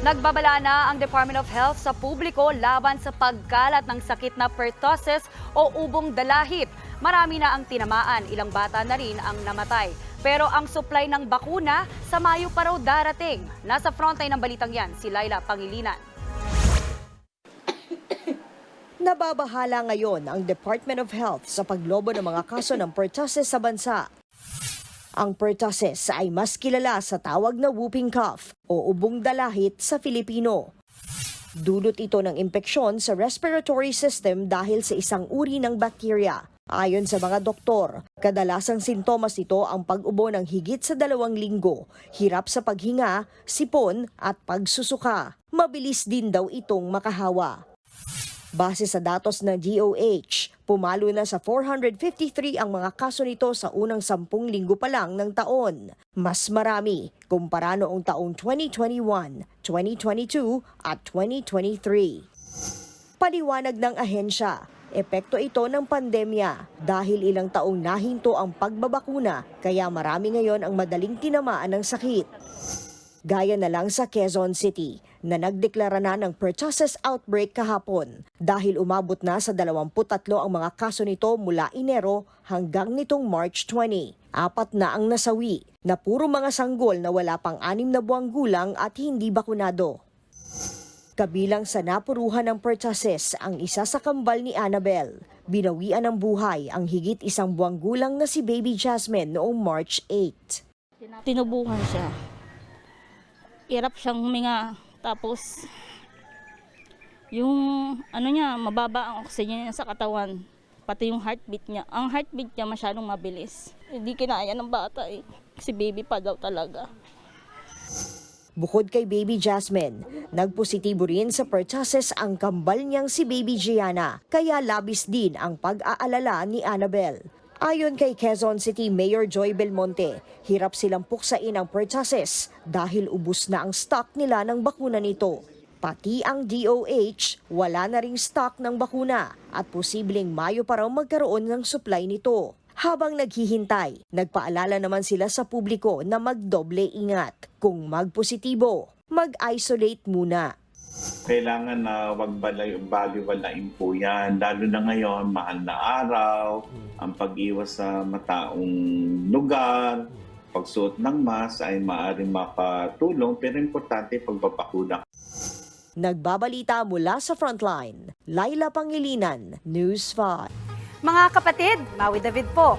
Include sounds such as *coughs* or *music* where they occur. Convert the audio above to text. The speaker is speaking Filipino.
Nagbabala na ang Department of Health sa publiko laban sa pagkalat ng sakit na pertussis o ubong dalahit. Marami na ang tinamaan, ilang bata na rin ang namatay. Pero ang supply ng bakuna sa Mayo pa raw darating. Nasa frontline ng balitang yan, si Laila Pangilinan. *coughs* Nababahala ngayon ang Department of Health sa paglobo ng mga kaso ng pertussis sa bansa. Ang pertussis ay mas kilala sa tawag na whooping cough o ubong dalahit sa Filipino. Dulot ito ng impeksyon sa respiratory system dahil sa isang uri ng bakterya. Ayon sa mga doktor, kadalasang sintomas nito ang pag-ubo ng higit sa dalawang linggo, hirap sa paghinga, sipon at pagsusuka. Mabilis din daw itong makahawa. Base sa datos ng DOH, pumalo na sa 453 ang mga kaso nito sa unang sampung linggo pa lang ng taon. Mas marami kumpara noong taong 2021, 2022 at 2023. Paliwanag ng ahensya, epekto ito ng pandemya dahil ilang taong nahinto ang pagbabakuna kaya marami ngayon ang madaling tinamaan ng sakit. Gaya na lang sa Quezon City na nagdeklara na ng pertussis outbreak kahapon dahil umabot na sa 23 ang mga kaso nito mula Enero hanggang nitong March 20. Apat na ang nasawi na puro mga sanggol na wala pang anim na buwang gulang at hindi bakunado. Kabilang sa napuruhan ng pertussis ang isa sa kambal ni Annabel. Binawian ng buhay ang higit isang buwang gulang na si Baby Jasmine noong March 8. Tinubukan siya. Hirap siyang huminga. Tapos, yung ano niya, mababa ang oxygen niya sa katawan. Pati yung heartbeat niya. Ang heartbeat niya masyadong mabilis. Hindi kinaya ng bata eh. Si baby pa daw talaga. Bukod kay Baby Jasmine, nagpositibo rin sa pertussis ang kambal niyang si Baby Gianna, kaya labis din ang pag-aalala ni Annabel. Ayon kay Quezon City Mayor Joy Belmonte, hirap silang puksain ang pertussis dahil ubus na ang stock nila ng bakuna nito. Pati ang DOH, wala na ring stock ng bakuna at posibleng Mayo pa raw magkaroon ng supply nito. Habang naghihintay, nagpaalala naman sila sa publiko na magdoble ingat. Kung magpositibo, mag-isolate muna. Kailangan na wag balay, baliwalain po yan. Lalo na ngayon, mahal na araw, ang pag-iwas sa mataong lugar, pagsuot ng mask ay maaaring makatulong pero importante pagbabakuna. Nagbabalita mula sa Frontline, Laila Pangilinan, News 5. Mga kapatid, Maui David po.